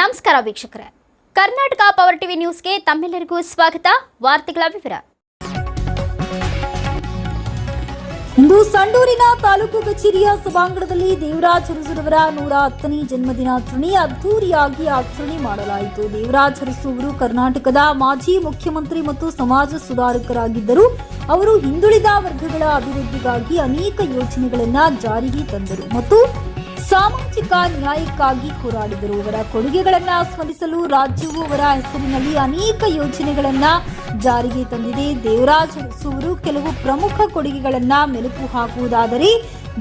ನಮಸ್ಕಾರ ವೀಕ್ಷಕರೇ. Karnataka power TV ನ್ಯೂಸ್ಗೆ ತಮ್ಮೆಲ್ಲರಿಗೂ ಸ್ವಾಗತ. ವಾರ್ತೆಗಳ ವಿವರ. ಇಂದು ಸಂಡೂರಿನ ತಾಲೂಕು ಕಚೇರಿಯ ಸಭಾಂಗಣದಲ್ಲಿ ದೇವರಾಜ್ ಅರಸುರವರ ನೂರ ಹತ್ತನೇ ಜನ್ಮದಿನಾಚರಣೆ ಅದ್ದೂರಿಯಾಗಿ ಆಚರಣೆ ಮಾಡಲಾಯಿತು. ದೇವರಾಜ್ ಅರಸು ಅವರು ಕರ್ನಾಟಕದ ಮಾಜಿ ಮುಖ್ಯಮಂತ್ರಿ ಮತ್ತು ಸಮಾಜ ಸುಧಾರಕರಾಗಿದ್ದರು. ಅವರು ಹಿಂದುಳಿದ ವರ್ಗಗಳ ಅಭಿವೃದ್ಧಿಗಾಗಿ ಅನೇಕ ಯೋಜನೆಗಳನ್ನು ಜಾರಿಗೆ ತಂದರು. ಮತ್ತು ಸಾಮಾಜಿಕ ನ್ಯಾಯಕ್ಕಾಗಿ ಹೋರಾಡಿದರು ಅವರ ಕೊಡುಗೆಗಳನ್ನ ಸ್ಮರಿಸಲು ರಾಜ್ಯವು ಅವರ ಹೆಸರಿನಲ್ಲಿ ಅನೇಕ ಯೋಜನೆಗಳನ್ನ ಜಾರಿಗೆ ತಂದಿದೆ. ದೇವರಾಜ್ ಅರಸು ಕೆಲವು ಪ್ರಮುಖ ಕೊಡುಗೆಗಳನ್ನ ಮೆಲುಕು ಹಾಕುವುದಾದರೆ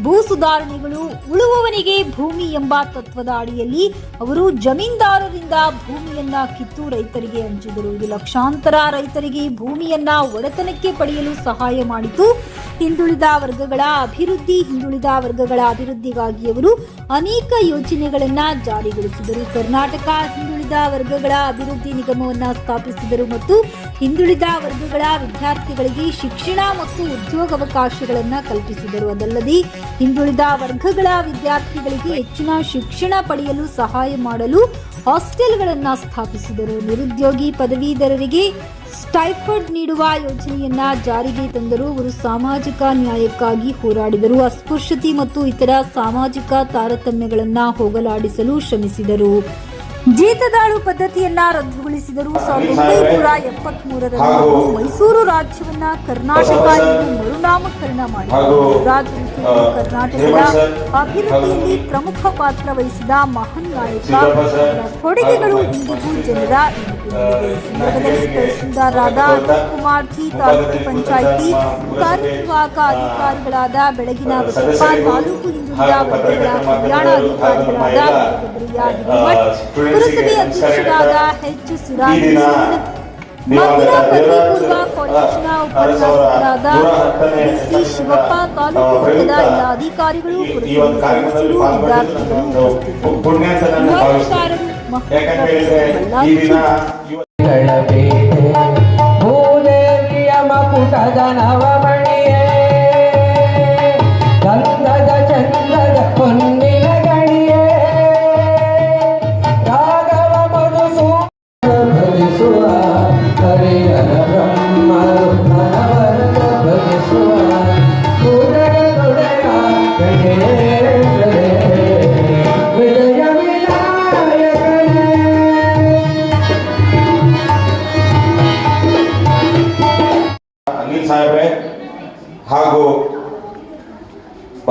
ಭೂ ಸುಧಾರಣೆಗಳು ಉಳುವವನಿಗೆ ಭೂಮಿ ಎಂಬ ತತ್ವದ ಅಡಿಯಲ್ಲಿ ಅವರು ಜಮೀನ್ದಾರರಿಂದ ಭೂಮಿಯನ್ನ ಕಿತ್ತು ರೈತರಿಗೆ ಹಂಚಿದರು. ಇದು ಲಕ್ಷಾಂತರ ರೈತರಿಗೆ ಭೂಮಿಯನ್ನ ಒಡೆತನಕ್ಕೆ ಪಡೆಯಲು ಸಹಾಯ ಮಾಡಿತು. ಹಿಂದುಳಿದ ವರ್ಗಗಳ ಅಭಿವೃದ್ಧಿ, ಹಿಂದುಳಿದ ವರ್ಗಗಳ ಅಭಿವೃದ್ಧಿಗಾಗಿ ಅವರು ಅನೇಕ ಯೋಜನೆಗಳನ್ನ ಜಾರಿಗೊಳಿಸಿದರು. ಕರ್ನಾಟಕ ಹಿಂದುಳಿದ ವರ್ಗಗಳ ಅಭಿವೃದ್ಧಿ ನಿಗಮವನ್ನು ಸ್ಥಾಪಿಸಿದರು ಮತ್ತು ಹಿಂದುಳಿದ ವರ್ಗಗಳ ವಿದ್ಯಾರ್ಥಿಗಳಿಗೆ ಶಿಕ್ಷಣ ಮತ್ತು ಉದ್ಯೋಗಾವಕಾಶಗಳನ್ನು ಕಲ್ಪಿಸಿದರು. ಅದಲ್ಲದೆ ಹಿಂದುಳಿದ ವರ್ಗಗಳ ವಿದ್ಯಾರ್ಥಿಗಳಿಗೆ ಹೆಚ್ಚಿನ ಶಿಕ್ಷಣ ಪಡೆಯಲು ಸಹಾಯ ಮಾಡಲು ಹಾಸ್ಟೆಲ್ಗಳನ್ನು ಸ್ಥಾಪಿಸಿದರು. ನಿರುದ್ಯೋಗಿ ಪದವೀಧರರಿಗೆ ಸ್ಟೈಫರ್ಡ್ ನೀಡುವ ಯೋಜನೆಯನ್ನ ಜಾರಿಗೆ ತಂದರು. ಅವರು ಸಾಮಾಜಿಕ ನ್ಯಾಯಕ್ಕಾಗಿ ಹೋರಾಡಿದರು. ಅಸ್ಪೃಶ್ಯತೆ ಮತ್ತು ಇತರ ಸಾಮಾಜಿಕ ತಾರತಮ್ಯಗಳನ್ನು ಹೋಗಲಾಡಿಸಲು ಶ್ರಮಿಸಿದರು. ಜೀತದಾಳು ಪದ್ಧತಿಯನ್ನ ರದ್ದುಗೊಳಿಸಿದರು ಸಾವಿರದ ಒಂಬೈನೂರ ಎಪ್ಪತ್ತ್ ಮೂರರಲ್ಲಿ ಮೈಸೂರು ರಾಜ್ಯವನ್ನ ಕರ್ನಾಟಕ ಎಂದು ಮರುನಾಮಕರಣ ಮಾಡಿ ಕರ್ನಾಟಕದ ಅಭಿವೃದ್ಧಿಯಲ್ಲಿ ಪ್ರಮುಖ ಪಾತ್ರ ವಹಿಸಿದ ಮಹಾನ್ ನಾಯಕ ಕೊಡುಗೆಗಳು ಇಂದಿಗೂ ಜನರ ಸಂದರ್ಭದಲ್ಲಿ ತಹಸೀಲ್ದಾರರಾದ ಕುಮಾರ್ ಜಿ ತಾಲೂಕು ಪಂಚಾಯಿತಿ ಕಾರ್ಯನಿರ್ವಾಹಕ ಅಧಿಕಾರಿಗಳಾದ ಬೆಳಗಿನ ಬಸಪ್ಪ ತಾಲೂಕು ಪುರಸಭೆ ಅಧ್ಯಕ್ಷರಾದ ಎಚ್ ಸಿರಾಜ್ ಮಹಿಳಾ ಪದವಿ ಪೂರ್ವ ಕಾಲೇಜಿನ ಉಪನ್ಯಾಸಕರಾದ ಸಿ ಶಿವಪ್ಪ ತಾಲೂಕು ಮಟ್ಟದ ಎಲ್ಲ ಅಧಿಕಾರಿಗಳು ಪುರಸಭೆ ಪಾಲ್ಗೊಂಡಿದ್ದು ವಿದ್ಯಾರ್ಥಿಗಳು ನನ್ನೊಂದು ಪುಣ್ಯ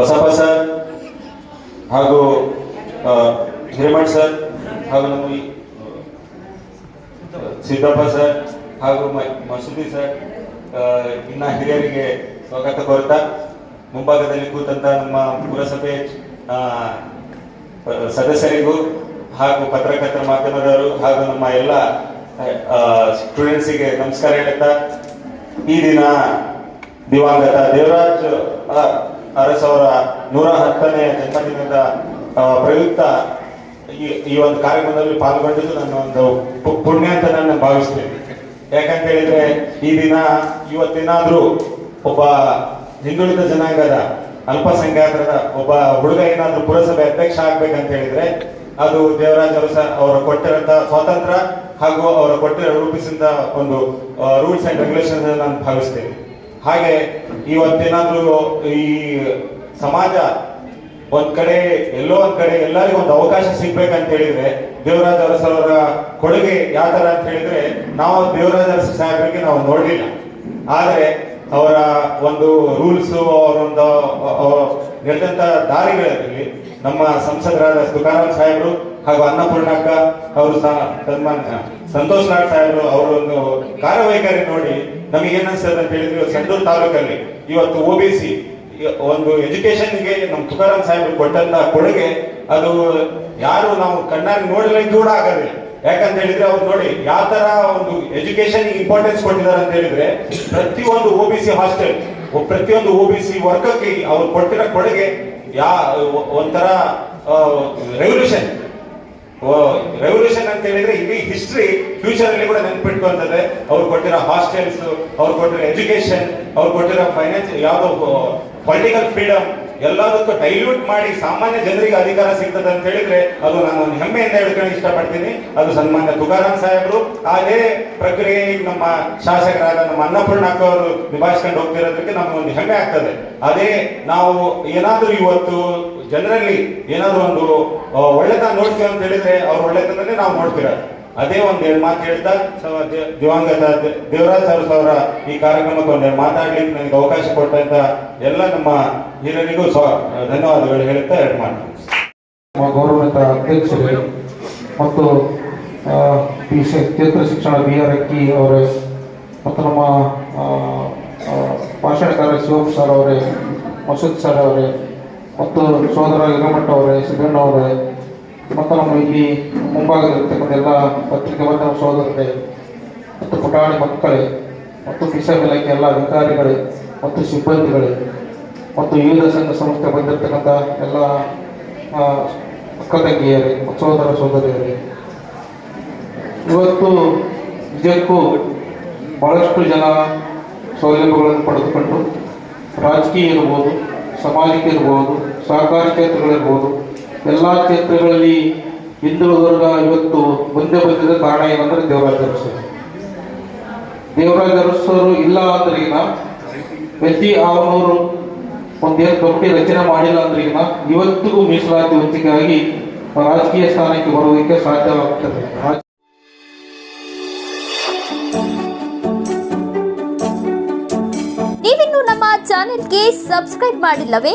ಬಸಪ್ಪ ಸರ್ ಹಾಗೂ ಹಿರೇಮಠ್ ಸರ್ ಹಾಗೂ ನಮ್ಮ ಸಿದ್ದಪ್ಪ ಸರ್ ಹಾಗೂ ಮಸೂದಿ ಸರ್ ಇನ್ನ ಹಿರಿಯರಿಗೆ ಸ್ವಾಗತ ಕೋರುತ್ತಾ, ಮುಂಭಾಗದಲ್ಲಿ ಕೂತಂತ ನಮ್ಮ ಪುರಸಭೆ ಸದಸ್ಯರಿಗೂ ಹಾಗೂ ಪತ್ರಕರ್ತರ ಮಾಧ್ಯಮದವರು ಹಾಗೂ ನಮ್ಮ ಎಲ್ಲ ಸ್ಟೂಡೆಂಟ್ಸಿಗೆ ನಮಸ್ಕಾರ ಹೇಳುತ್ತಾ, ಈ ದಿನ ದಿವಂಗತ ದೇವರಾಜ್ ಅರಸ್ ಅವರ ನೂರ ಹತ್ತನೇ ಜನ್ಮದಿನದ ಪ್ರಯುಕ್ತ ಈ ಒಂದು ಕಾರ್ಯಕ್ರಮದಲ್ಲಿ ಪಾಲ್ಗೊಂಡಿದ್ದು ನನ್ನ ಒಂದು ಪುಣ್ಯ ಅಂತ ನಾನು ಭಾವಿಸ್ತೇನೆ. ಯಾಕಂತ ಹೇಳಿದ್ರೆ, ಈ ದಿನ, ಇವತ್ತಿನಾದ್ರೂ ಒಬ್ಬ ಹಿಂದುಳಿದ ಜನಾಂಗದ ಅಲ್ಪಸಂಖ್ಯಾತರ ಒಬ್ಬ ಹುಡುಗ ಏನಾದ್ರೂ ಪುರಸಭೆ ಅಧ್ಯಕ್ಷ ಆಗ್ಬೇಕಂತ ಹೇಳಿದ್ರೆ, ಅದು ದೇವರಾಜ್ ಸರ್ ಅವರು ಕೊಟ್ಟಿರಂತ ಸ್ವಾತಂತ್ರ್ಯ ಹಾಗೂ ಅವರು ಕೊಟ್ಟಿರೋ ರೂಪಿಸಿದ ಒಂದು ರೂಲ್ಸ್ ಅಂಡ್ ರೆಗ್ಯುಲೇಷನ್ ನಾನು ಭಾವಿಸ್ತೇನೆ. ಹಾಗೆ ಇವತ್ತೇನಾದ್ರೂ ಈ ಸಮಾಜ ಒಂದ್ ಕಡೆ, ಎಲ್ಲೋ ಒಂದ್ ಕಡೆ ಎಲ್ಲರಿಗೂ ಒಂದು ಅವಕಾಶ ಸಿಗ್ಬೇಕಂತ ಹೇಳಿದ್ರೆ, ದೇವರಾಜ ಕೊಡುಗೆ ಯಾವ ತರ ಅಂತ ಹೇಳಿದ್ರೆ, ನಾವು ದೇವರಾಜ ಅರಸ ಸಾಹೇಬರಿಗೆ ನಾವು ನೋಡ್ಲಿಲ್ಲ. ಆದ್ರೆ ಅವರ ಒಂದು ರೂಲ್ಸ್, ಅವರೊಂದು, ಅವ್ರು ನಡೆದಂತ ದಾರಿಗಳಲ್ಲಿ ನಮ್ಮ ಸಂಸದರಾದ ತುಕಾರಾಮ್ ಸಾಹೇಬರು ಹಾಗೂ ಅನ್ನಪೂರ್ಣಕ್ಕ ಅವರು ಸಹ ಸಂತೋಷ್ ಲಾಡ್ ಸಾಹೇಬರು ಅವರೊಂದು ಕಾರ್ಯವೈಖರಿ ನೋಡಿ ನಮಗೆ ಏನ್ ಅಂತ ಹೇಳಿದ್ರೆ. ಸಂಡೂರು ತಾಲೂಕಲ್ಲಿ ಇವತ್ತು ಒ ಬಿ ಸಿ ಒಂದು ಎಜುಕೇಶನ್ಗೆ ನಮ್ಮ ತುಕಾರಾಮ್ ಸಾಹೇಬರು ಕೊಟ್ಟಂತ ಕೊಡುಗೆ ಅದು ಯಾರು ನಾವು ಕಣ್ಣಾಗಿ ನೋಡಲಿಕ್ಕೆ ಕೂಡ ಆಗೋದಿಲ್ಲ. ಯಾಕಂತ ಹೇಳಿದ್ರೆ ಅವ್ರು ನೋಡಿ ಯಾವ ತರ ಒಂದು ಎಜುಕೇಶನ್ ಇಂಪಾರ್ಟೆನ್ಸ್ ಕೊಟ್ಟಿದ್ದಾರೆ ಅಂತ ಹೇಳಿದ್ರೆ, ಪ್ರತಿಯೊಂದು ಓ ಬಿ ಸಿ ಹಾಸ್ಟೆಲ್ ಪ್ರತಿಯೊಂದು ಓ ಬಿ ಸಿ ವರ್ಗಕ್ಕೆ ಅವ್ರು ಕೊಟ್ಟಿರೋ ಕೊಡುಗೆ ಯಾ, ಒಂಥರ ರೆವಲ್ಯೂಷನ್ ರೆವಲ್ಯೂಷನ್ ಅಂತ ಹೇಳಿದ್ರೆ ಇಡೀ ಹಿಸ್ಟ್ರಿ ಫ್ಯೂಚರ್ ಅಲ್ಲಿ ಕೂಡ ನೆನ್ಪಿಟ್ಕೊಂತದೆ ಅವ್ರು ಕೊಟ್ಟಿರೋ ಹಾಸ್ಟೆಲ್ಸ್ ಅವ್ರು ಕೊಟ್ಟಿರೋ ಎಜುಕೇಶನ್ ಅವ್ರು ಕೊಟ್ಟಿರೋ ಫೈನಾನ್ಸ್ ಯಾವ್ದೋ ಪೊಲಿಟಿಕಲ್ ಫ್ರೀಡಮ್ ಎಲ್ಲದಕ್ಕೂ ಡೈಲ್ಯೂಟ್ ಮಾಡಿ ಸಾಮಾನ್ಯ ಜನರಿಗೆ ಅಧಿಕಾರ ಸಿಗ್ತದೆ ಅಂತ ಹೇಳಿದ್ರೆ ಅದು ನಾನು ಒಂದು ಹೆಮ್ಮೆಯಿಂದ ಹೇಳ್ಕೊಂಡು ಇಷ್ಟಪಡ್ತೀನಿ. ಅದು ಸನ್ಮಾನ್ಯ ತುಕಾರಾಮ್ ಸಾಹೇಬರು. ಅದೇ ಪ್ರಕ್ರಿಯೆ ನಮ್ಮ ಶಾಸಕರಾದ ನಮ್ಮ ಅನ್ನಪೂರ್ಣ ಅವರು ನಿಭಾಯಿಸ್ಕೊಂಡು ಹೋಗ್ತಿರೋದಕ್ಕೆ ನಮ್ಗೆ ಒಂದು ಹೆಮ್ಮೆ ಆಗ್ತದೆ. ಅದೇ ನಾವು ಏನಾದರೂ ಇವತ್ತು ಜನರಲ್ಲಿ ಏನಾದರೂ ಒಂದು ಒಳ್ಳೆತನ ನೋಡ್ತೀವಿ ಅಂತ ಹೇಳಿದ್ರೆ ಅವ್ರ ಒಳ್ಳೆತನನೇ ನಾವು ನೋಡ್ತಿರೋದು. ಅದೇ ಒಂದು ಎರಡು ಮಾತು ಹೇಳ್ತಾ ದಿವಂಗತ ದೇವರಾಜ್ ಸರ್ ಅವರ ಈ ಕಾರ್ಯಕ್ರಮಕ್ಕೆ ಒಂದು ಮಾತಾಡ್ಲಿಕ್ಕೆ ನನಗೆ ಅವಕಾಶ ಕೊಟ್ಟಂತ ಎಲ್ಲ ನಮ್ಮ ಹಿರಿಯರಿಗೂ ಧನ್ಯವಾದಗಳು ಹೇಳುತ್ತಾ ಎರಡು ಮಾತು. ನಮ್ಮ ಗೌರವಿತ ಅಧ್ಯಕ್ಷರು ಮತ್ತು ಕ್ಷೇತ್ರ ಶಿಕ್ಷಣ ಬಿ ಆರ್ ಅಕ್ಕಿ ಅವರೇ, ಮತ್ತು ನಮ್ಮ ಭಾಷಣಕಾರ ಶಿವಮ್ ಸರ್ ಅವರೇ, ಮಸೂದ್ ಸರ್ ಅವರೇ, ಮತ್ತು ಸೋದರ ಹಿರಮಠ ಅವರೇ ಸಿದ್ದಣ್ಣ ಅವರೇ ಮತ್ತು ನಮ್ಮ ಇಲ್ಲಿ ಮುಂಭಾಗದಲ್ಲಿರ್ತಕ್ಕಂಥ ಎಲ್ಲ ಪತ್ರಿಕೆ ಬಂದ ಸಹೋದರರೇ ಮತ್ತು ಪುಟಾಣಿ ಮಕ್ಕಳೇ ಮತ್ತು ಕಿಸಾನ್ ಇಲಾಖೆ ಎಲ್ಲ ಅಧಿಕಾರಿಗಳೇ ಮತ್ತು ಸಿಬ್ಬಂದಿಗಳೇ ಮತ್ತು ವಿವಿಧ ಸಂಘ ಸಂಸ್ಥೆ ಬಂದಿರತಕ್ಕಂಥ ಎಲ್ಲ ಅಕ್ಕ ತಂಗಿಯರೇ ಮತ್ತು ಸಹೋದರಿಯರೇ. ಇವತ್ತು ನಿಜಕ್ಕೂ ಬಹಳಷ್ಟು ಜನ ಸೌಲಭ್ಯಗಳನ್ನು ಪಡೆದುಕೊಂಡು ರಾಜಕೀಯ ಇರ್ಬೋದು, ಸಮಾಜಕ್ಕೆ ಇರ್ಬೋದು, ಸಹಕಾರಿ ಕ್ಷೇತ್ರಗಳಿರ್ಬೋದು ಎಲ್ಲ ಕ್ಷೇತ್ರಗಳಲ್ಲಿ ಹಿಂದುಳಿದ ಇವತ್ತು ಮುಂದೆ ಬಂದಿದ್ದ ಕಾರಣ ಏನಂದ್ರೆ ದೇವರಾಜ ಅರಸರು ದೇವರಾಜ ಅರಸರು ಇಲ್ಲ ಅಂದ್ರೀಗ ಪ್ರತಿ ಆರುನೂರು ಒಂದೇನು ಕಮಿಟಿ ರಚನೆ ಮಾಡಿಲ್ಲ ಅಂದ್ರೀಗ ಇವತ್ತಿಗೂ ಮೀಸಲಾತಿ ವಂಚಿಕೆಯಾಗಿ ರಾಜಕೀಯ ಸ್ಥಾನಕ್ಕೆ ಬರುವುದಕ್ಕೆ ಸಾಧ್ಯವಾಗುತ್ತದೆ ನೀವಿನ್ನು ನಮ್ಮ ಚಾನೆಲ್ಗೆ ಸಬ್ಸ್ಕ್ರೈಬ್ ಮಾಡಿಲ್ಲವೇ?